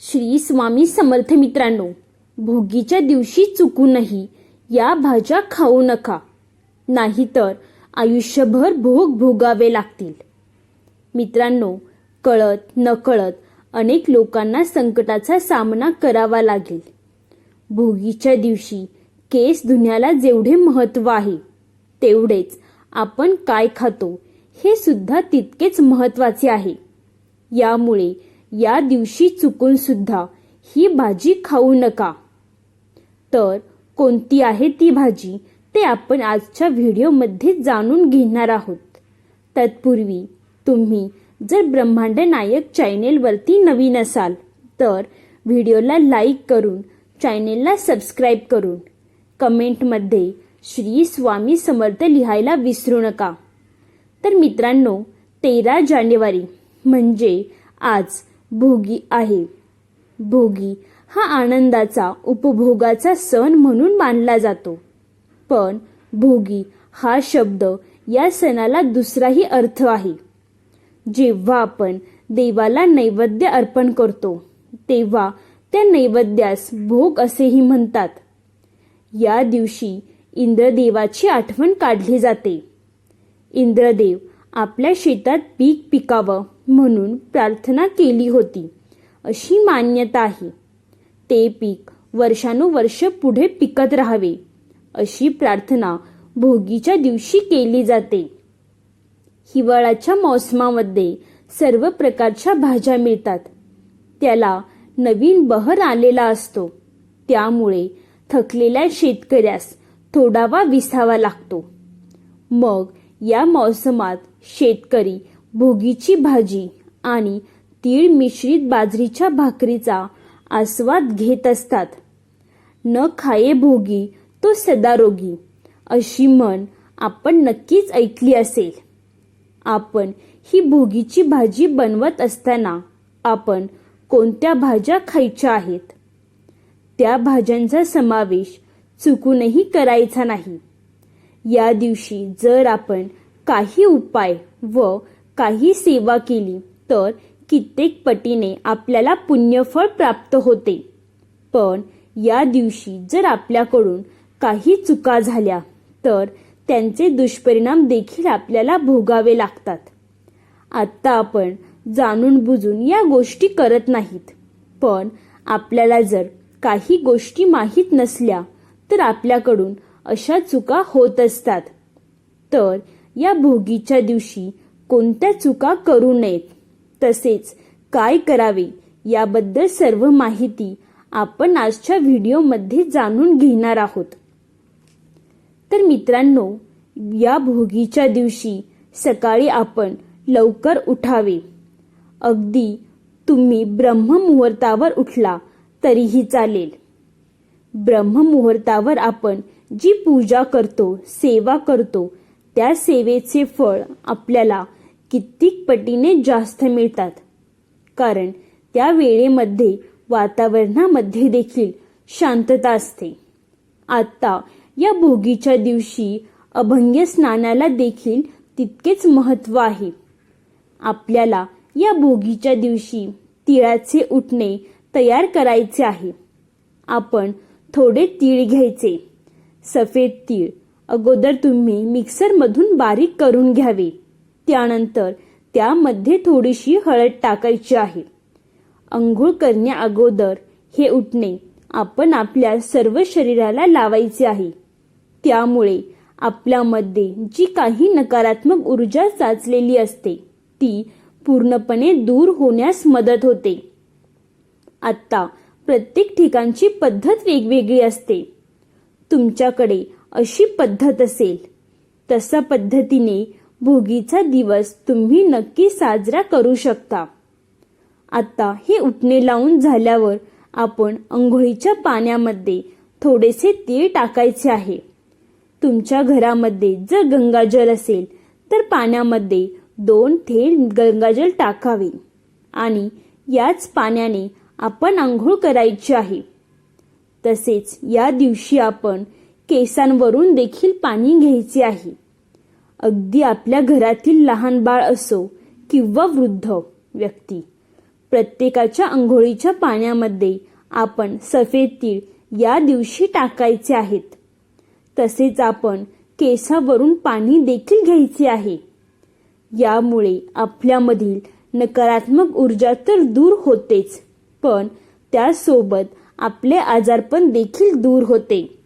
श्री स्वामी समर्थ मित्रांनो भोगीच्या दिवशी चुकूनही या भाज्या खाऊ नका. नाहीतर आयुष्यभर भोग भोगावे लागतील. मित्रांनो कळत नकळत अनेक लोकांना संकटाचा सामना करावा लागेल. भोगीच्या दिवशी केस धुण्याला जेवढे महत्त्व आहे तेवढेच आपण काय खातो हे सुद्धा तितकेच महत्त्वाचे आहे. यामुळे या दिवशी चुकून सुद्धा ही भाजी खाऊ नका. तर कोणती आहे ती भाजी ते आपण आजच्या व्हिडिओमध्ये जाणून घेणार आहोत. तत्पूर्वी तुम्ही जर ब्रह्मांड नायक चॅनेलवरती नवीन असाल तर व्हिडिओला लाईक करून चॅनेलला सबस्क्राईब करून कमेंटमध्ये श्री स्वामी समर्थ लिहायला विसरू नका. तर मित्रांनो तेरा जानेवारी म्हणजे आज भोगी आहे. भोगी हा आनंदाचा उपभोगाचा सण म्हणून मानला जातो. पण भोगी हा शब्द या सणाला दुसराही अर्थ आहे. जेव्हा आपण देवाला नैवेद्य अर्पण करतो तेव्हा त्या नैवेद्यास भोग असेही म्हणतात. या दिवशी इंद्रदेवाची आठवण काढली जाते. इंद्रदेव आपल्या शेतात पीक पिकावं म्हणून प्रार्थना केली होती. अशी मान्यता आहे. ते पीक वर्षानुवर्ष पुढे पिकत राहावे. अशी प्रार्थना भोगीच्या दिवशी केली जाते. हिवाळ्याच्या मोसमामध्ये सर्व प्रकारच्या भाज्या मिळतात. त्याला नवीन बहर आलेला असतो. त्यामुळे थकलेल्या शेतकऱ्यास थोडावा विसावा लागतो. मग या मोसमात शेतकरी भोगीची भाजी आणि तीळ मिश्रित बाजरीच्या भाकरीचा आस्वाद घेत असतात. न खाये भोगी तो सदारोगी अशी म्हण आपण नक्कीच ऐकली असेल. आपण ही भोगीची भाजी बनवत असताना आपण कोणत्या भाज्या खायच्या आहेत? त्या भाज्यांचा समावेश चुकूनही करायचा नाही. या दिवशी जर आपण काही उपाय व काही सेवा केली तर कित्येक पटीने आपल्याला पुण्यफळ प्राप्त होते. पण या दिवशी जर आपल्याकडून काही चुका झाल्या तर त्यांचे दुष्परिणाम देखील आपल्याला भोगावे लागतात. आत्ता आपण जाणून बुजून या गोष्टी करत नाहीत. पण आपल्याला जर काही गोष्टी माहीत नसल्या तर आपल्याकडून अशा चुका होत असतात. तर या भोगीच्या दिवशी कोणत्या चुका करू नयेत? तसेच काय करावे? याबद्दल सर्व माहिती आपण आजच्या व्हिडिओमध्ये जाणून घेणार आहोत. तर मित्रांनो या भोगीच्या दिवशी सकाळी आपण लवकर उठावे. अगदी तुम्ही ब्रह्ममुहूर्तावर उठला तरीही चालेल. ब्रह्ममुहूर्तावर आपण जी पूजा करतो सेवा करतो त्या सेवेचे फळ आपल्याला कित्येक पटीने जास्त मिळतात. कारण त्या वेळेमध्ये वातावरणामध्ये देखील शांतता असते. आता या भोगीच्या दिवशी अभंग्य स्नानाला देखील तितकेच महत्त्व आहे. आपल्याला या भोगीच्या दिवशी तिळाचे उठणे तयार करायचे आहे. आपण थोडे तीळ घ्यायचे. सफेद तीळ अगोदर तुम्ही मिक्सरमधून बारीक करून घ्यावे. त्यानंतर त्यामध्ये थोडीशी हळद टाकायची आहे. अंघोळ करण्या अगोदर हे उठणे आपण आपल्या सर्व शरीराला लावायचे आहे. त्यामुळे आपल्यामध्ये जी काही नकारात्मक ऊर्जा साचलेली असते ती पूर्णपणे दूर होण्यास मदत होते. आत्ता प्रत्येक ठिकाणची पद्धत वेगवेगळी असते. तुमच्याकडे अशी पद्धत असेल. तसा पद्धतीने भोगीचा दिवस तुम्ही नक्की साजरा करू शकता. आता हे उठणे लावून झाल्यावर आपण अंघोळीच्या पाण्यामध्ये थोडेसे तीळ टाकायचे आहे. तुमच्या घरामध्ये जर गंगाजल असेल तर पाण्यामध्ये दोन थेंब गंगाजल टाकावे आणि याच पाण्याने आपण आंघोळ करायची आहे. तसेच या दिवशी आपण केसांवरून देखील पाणी घ्यायचे आहे. अगदी आपल्या घरातील लहान बाळ असो किंवा वृद्ध व्यक्ती प्रत्येकाच्या आंघोळीच्या पाण्यामध्ये आपण सफेद तीळ या दिवशी टाकायचे आहेत. तसेच आपण केसावरून पाणी देखील घ्यायचे आहे. यामुळे आपल्यामधील नकारात्मक ऊर्जा तर दूर होतेच पण त्यासोबत आपले आजारपण देखील दूर होते.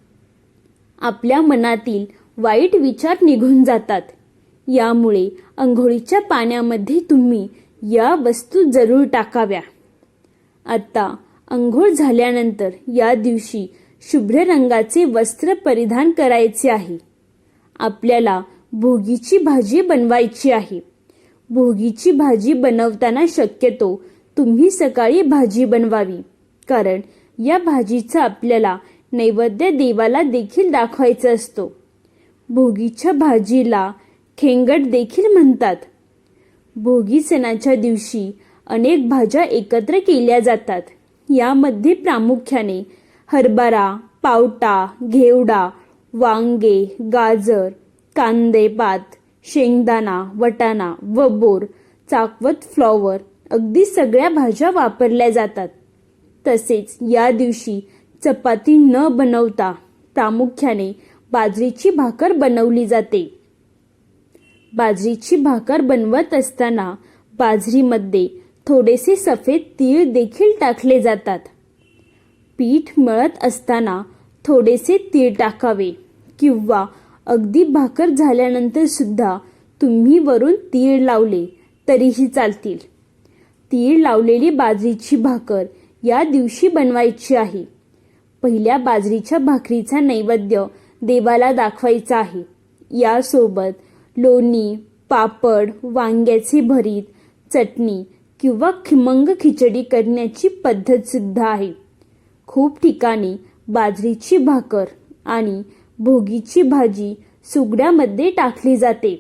आपल्या मनातील वाईट विचार निघून जातात. यामुळे अंघोळीच्या पाण्यामध्ये तुम्ही या वस्तू जरूर टाकाव्या. आता अंघोळ झाल्यानंतर या दिवशी शुभ्र रंगाचे वस्त्र परिधान करायचे आहे. आपल्याला भोगीची भाजी बनवायची आहे. भोगीची भाजी बनवताना शक्यतो तुम्ही सकाळी भाजी बनवावी. कारण या भाजीचा आपल्याला नैवेद्य देवाला देखील दाखवायचा असतो. भोगीच्या भाजीला खेंगट देखील म्हणतात. भोगी सणाच्या दिवशी अनेक भाज्या एकत्र केल्या जातात. यामध्ये प्रामुख्याने हरभरा पावटा घेवडा वांगे गाजर कांदेपात शेंगदाणा वटाणा व बोर चाकवत फ्लॉवर अगदी सगळ्या भाज्या वापरल्या जातात. तसेच या दिवशी चपाती न बनवता प्रामुख्याने बाजरीची भाकर बनवली जाते. बाजरीची भाकर बनवत असताना बाजरीमध्ये थोडेसे सफेद तीळ देखील टाकले जातात. पीठ मळत असताना थोडेसे तीळ टाकावे किंवा अगदी भाकर झाल्यानंतर सुद्धा तुम्ही वरून तीळ लावले तरीही चालतील. तीळ लावलेली बाजरीची भाकर या दिवशी बनवायची आहे. पहिल्या बाजरीच्या भाकरीचा नैवेद्य देवाला दाखवायचा आहे. यासोबत लोणी पापड वांग्याचे भरीत चटणी किंवा खिमंग खिचडी करण्याची पद्धत सुद्धा आहे. खूप ठिकाणी बाजरीची भाकर आणि भोगीची भाजी सुगड्यामध्ये टाकली जाते.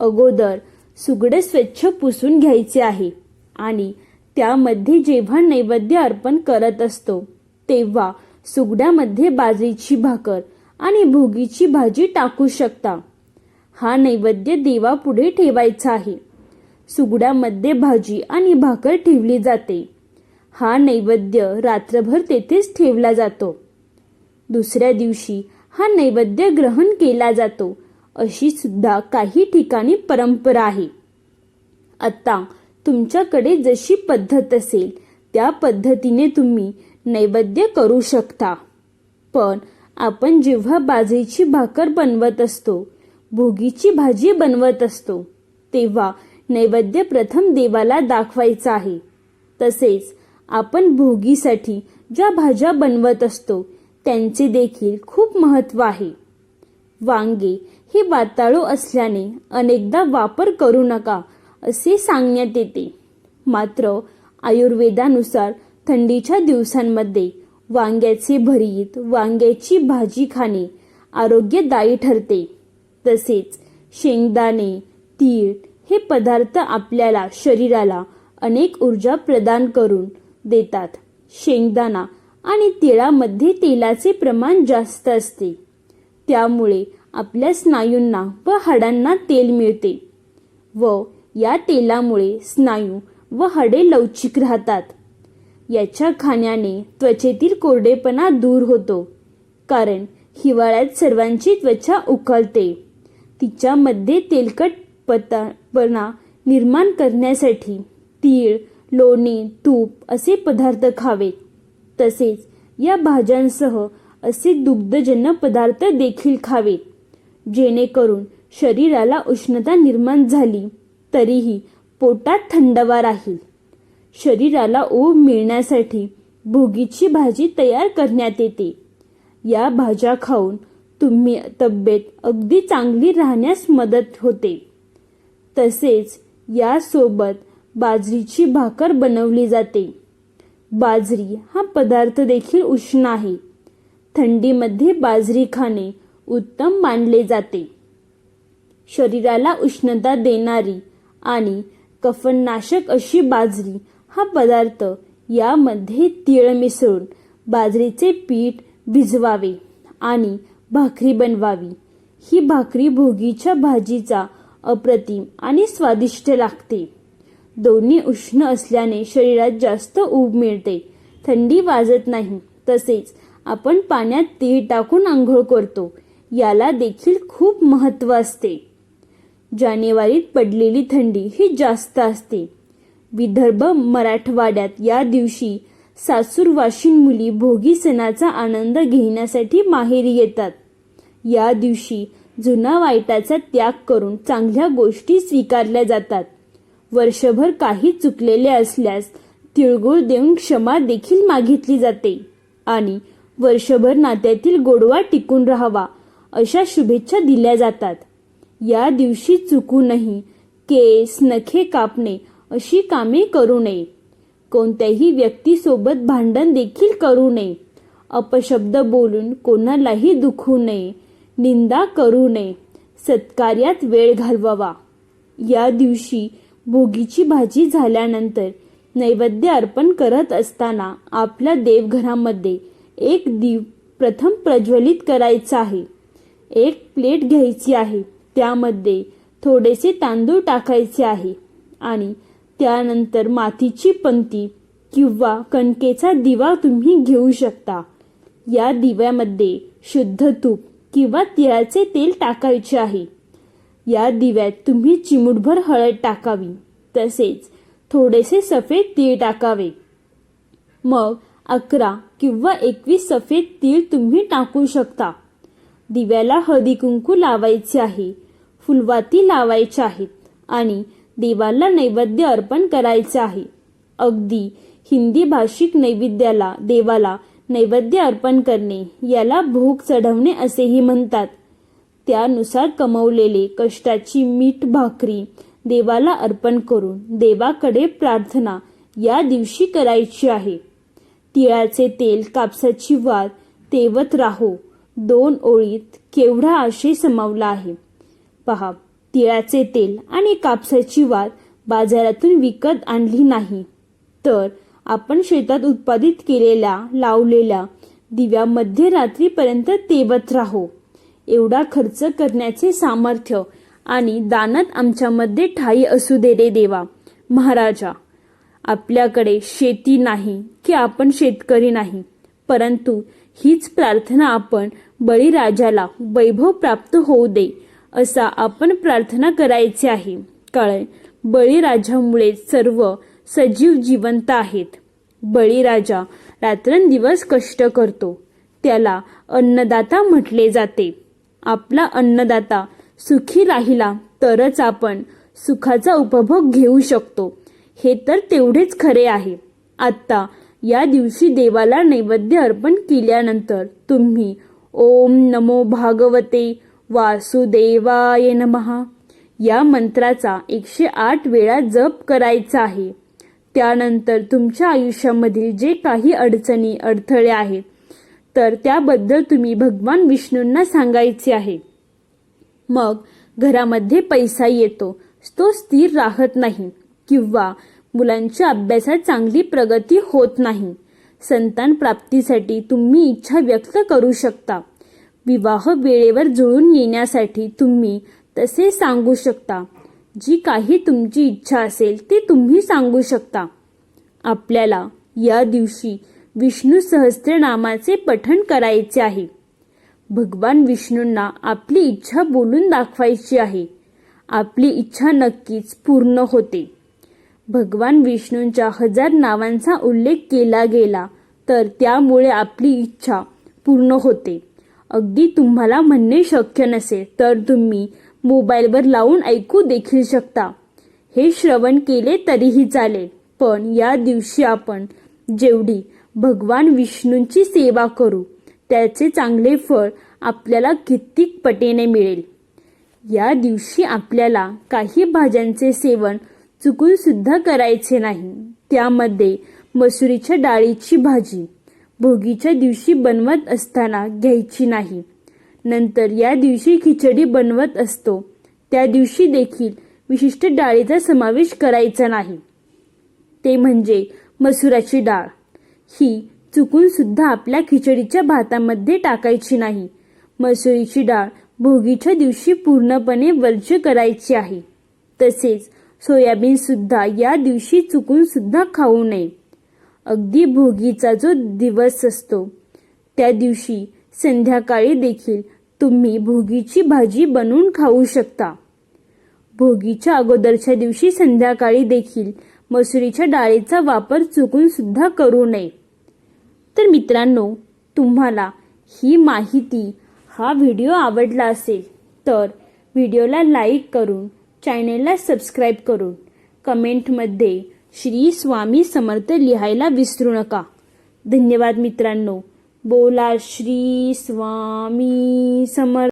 अगोदर सुगडे स्वच्छ पुसून घ्यायचे आहे आणि त्यामध्ये जेव्हा नैवेद्य अर्पण करत असतो तेव्हा सुगड्यामध्ये बाजरीची भाकर आणि भोगीची भाजी टाकू शकता. हा नैवेद्य देवापुढे ठेवायचा आहे. सुगड्यामध्ये भाजी आणि भाकर ठेवली जाते. हा नैवेद्य रात्रभर तेथेच ठेवला जातो. दुसऱ्या दिवशी हा नैवेद्य ग्रहण केला जातो. अशी सुद्धा काही ठिकाणी परंपरा आहे. आता तुमच्याकडे जशी पद्धत असेल त्या पद्धतीने तुम्ही नैवेद्य करू शकता. पण आपण जेव्हा बाजरीची भाकर बनवत असतो भोगीची भाजी बनवत असतो तेव्हा नैवेद्य प्रथम देवाला दाखवायचा आहे. तसेच आपण भोगीसाठी ज्या भाज्या बनवत असतो त्यांचे देखील खूप महत्त्व आहे. वांगे हे वाताळू असल्याने अनेकदा वापर करू नका असे सांगण्यात येते. मात्र आयुर्वेदानुसार थंडीच्या दिवसांमध्ये वांग्याचे भरीत वांग्याची भाजी खाणे आरोग्यदायी ठरते. तसेच शेंगदाणे तीळ हे पदार्थ आपल्याला शरीराला अनेक ऊर्जा प्रदान करून देतात. शेंगदाणा आणि तिळामध्ये तेलाचे प्रमाण जास्त असते. त्यामुळे आपल्या स्नायूंना व हाडांना तेल मिळते व या तेलामुळे स्नायू व हाडे लवचिक राहतात. याच्या खाण्याने त्वचेतील कोरडेपणा दूर होतो. कारण हिवाळ्यात सर्वांची त्वचा उकळते तिच्यामध्ये तेलकट पतापणा निर्माण करण्यासाठी तीळ लोणी तूप असे पदार्थ खावेत. तसेच या भाज्यांसह असे दुग्धजन्य पदार्थ देखील खावेत. जेणेकरून शरीराला उष्णता निर्माण झाली तरीही पोटात थंडवा राहील. शरीराला ऊब मिळण्यासाठी भोगीची भाजी तयार करण्यात येते. या भाज्या खाऊन तुम्ही तब्येत अगदी चांगली राहण्यास मदत होते. तसेच यासोबत बाजरीची भाकर बनवली जाते. बाजरी हा पदार्थ देखील उष्ण आहे. थंडीमध्ये बाजरी खाणे उत्तम मानले जाते. शरीराला उष्णता देणारी आणि कफननाशक अशी बाजरी हा पदार्थ यामध्ये तीळ मिसळून बाजरीचे पीठ भिजवावे आणि भाकरी बनवावी. ही भाकरी भोगीच्या भाजीचा अप्रतिम आणि स्वादिष्ट लागते. दोन्ही उष्ण असल्याने शरीरात जास्त ऊब मिळते. थंडी वाजत नाही. तसेच आपण पाण्यात तीळ टाकून आंघोळ करतो. याला देखील खूप महत्त्व असते. जानेवारीत पडलेली थंडी ही जास्त असते. विदर्भ मराठवाड्यात या दिवशी सासूरवाशीन मुली भोगी सणाचा आनंद घेण्यासाठी माहेरी येतात. या दिवशी जुना वाईटाचा त्याग करून चांगल्या गोष्टी स्वीकारल्या जातात. वर्षभर काही चुकलेले असल्यास तिळगुळ देऊन क्षमा देखील मागितली जाते आणि वर्षभर नात्यातील गोडवा टिकून राहावा अशा शुभेच्छा दिल्या जातात. या दिवशी चुकूनही केस नखे कापणे अशी कामे करू नये. कोणत्याही व्यक्तीसोबत भांडण देखील करू नये. अपशब्द बोलून कोणालाही दुखू नये. निंदा करू नये. सत्कार्यात वेळ घालवावा. या दिवशी भोगीची भाजी झाल्यानंतर नैवेद्य अर्पण करत असताना आपल्या देवघरामध्ये एक दीप प्रथम प्रज्वलित करायचा आहे. एक प्लेट घ्यायची आहे. त्यामध्ये थोडेसे तांदूळ टाकायचे आहे आणि त्यानंतर मातीची पंक्ती किंवा कणकेचा दिवा तुम्ही घेऊ शकता. या दिव्यामध्ये शुद्ध तूप किंवा तिळाचे तेल टाकायचे आहे. या दिव्यात तुम्ही चिमूटभर हळद टाकावी. तसेच थोडेसे सफेद तीळ टाकावे. मग अकरा किंवा एकवीस सफेद तीळ तुम्ही टाकू शकता. दिव्याला हळदी कुंकू लावायचे आहे. फुलवाती लावायच्या आहेत. आणि देवाला नैवेद्य अर्पण करायचे आहे. अगदी हिंदी भाषिक नैवेद्याला देवाला नैवेद्य अर्पण करणे याला भोग चढवणे असेही म्हणतात. त्यानुसार कमवलेले कष्टाची मीठ भाकरी देवाला अर्पण करून देवाकडे प्रार्थना या दिवशी करायची आहे. तिळाचे तेल कापसाची वाद तेवत राहो. दोन ओळीत केवढा आशय समावला आहे. पहा तिळाचे तेल आणि कापसाची वाद बाजारातून विकत आणली नाही. तर आपण शेतात उत्पादित केलेल्या लावलेल्या दिव्या मध्यरात्रीपर्यंत तेवत राहो. एवढा खर्च करण्याचे सामर्थ्य आणि दानत आमच्यामध्ये ठाई असू दे रे देवा. महाराजा आपल्याकडे शेती नाही की आपण शेतकरी नाही परंतु हीच प्रार्थना आपण बळीराजाला वैभव प्राप्त होऊ दे. असा आपण प्रार्थना करायची आहे. कारण बळीराजामुळे सर्व सजीव जिवंत आहेत. बळीराजा रात्रंदिवस कष्ट करतो. त्याला अन्नदाता म्हटले जाते. आपला अन्नदाता सुखी राहिला तरच आपण सुखाचा उपभोग घेऊ शकतो. हे तर तेवढेच खरे आहे. आत्ता या दिवशी देवाला नैवेद्य अर्पण केल्यानंतर तुम्ही ओम नमो भागवते वासुदेवाय नमहा या मंत्राचा एकशे आठ वेळा जप करायचा आहे. त्यानंतर तुमच्या आयुष्यामधील जे काही अडचणी अडथळे आहेत तर त्याबद्दल तुम्ही भगवान विष्णूंना सांगायचे आहे. मग घरामध्ये पैसा येतो तो स्थिर राहत नाही किंवा मुलांच्या अभ्यासात चांगली प्रगती होत नाही. संतान प्राप्तीसाठी तुम्ही इच्छा व्यक्त करू शकता. विवाह वेळेवर जुळून येण्यासाठी तुम्ही तसे सांगू शकता. जी काही तुमची इच्छा असेल ती तुम्ही सांगू शकता. आपल्याला या दिवशी विष्णू सहस्त्रनामाचे पठण करायचे आहे. भगवान विष्णूंना आपली इच्छा बोलून दाखवायची आहे. आपली इच्छा नक्कीच पूर्ण होते. भगवान विष्णूंच्या हजार नावांचा उल्लेख केला गेला तर त्यामुळे आपली इच्छा पूर्ण होते. अगदी तुम्हाला म्हणणे शक्य नसेल तर तुम्ही मोबाईलवर लावून ऐकू देखील शकता. हे श्रवण केले तरीही चालेल पण या दिवशी आपण जेवढी भगवान विष्णूंची सेवा करू त्याचे चांगले फळ आपल्याला कित्येक पटीने मिळेल. या दिवशी आपल्याला काही भाज्यांचे सेवन चुकून सुद्धा करायचे नाही. त्यामध्ये मसुरीच्या डाळीची भाजी भोगीच्या दिवशी बनवत असताना घ्यायची नाही. नंतर या दिवशी खिचडी बनवत असतो. त्या दिवशी देखील विशिष्ट डाळीचा समावेश करायचा नाही. ते म्हणजे मसुराची डाळ. ही चुकून सुद्धा आपल्या खिचडीच्या भातामध्ये टाकायची नाही. मसुरीची डाळ भोगीच्या दिवशी पूर्णपणे वर्ज्य करायची आहे. तसेच सोयाबीन सुद्धा या दिवशी चुकून सुद्धा खाऊ नये. अगदी भोगीचा जो दिवस असतो त्या दिवशी संध्याकाळी देखील तुम्ही भोगीची भाजी बनवून खाऊ शकता. भोगीच्या अगोदरच्या दिवशी संध्याकाळी देखील मसुरीच्या डाळीचा वापर चुकून सुद्धा करू नये. तर मित्रांनो तुम्हाला ही माहिती हा व्हिडिओ आवडला असेल तर व्हिडिओला लाईक करून चॅनेलला सबस्क्राईब करून कमेंटमध्ये श्री स्वामी समर्थ लिहायला विसरू नका. धन्यवाद मित्रांनो. बोला श्री स्वामी समर्थ.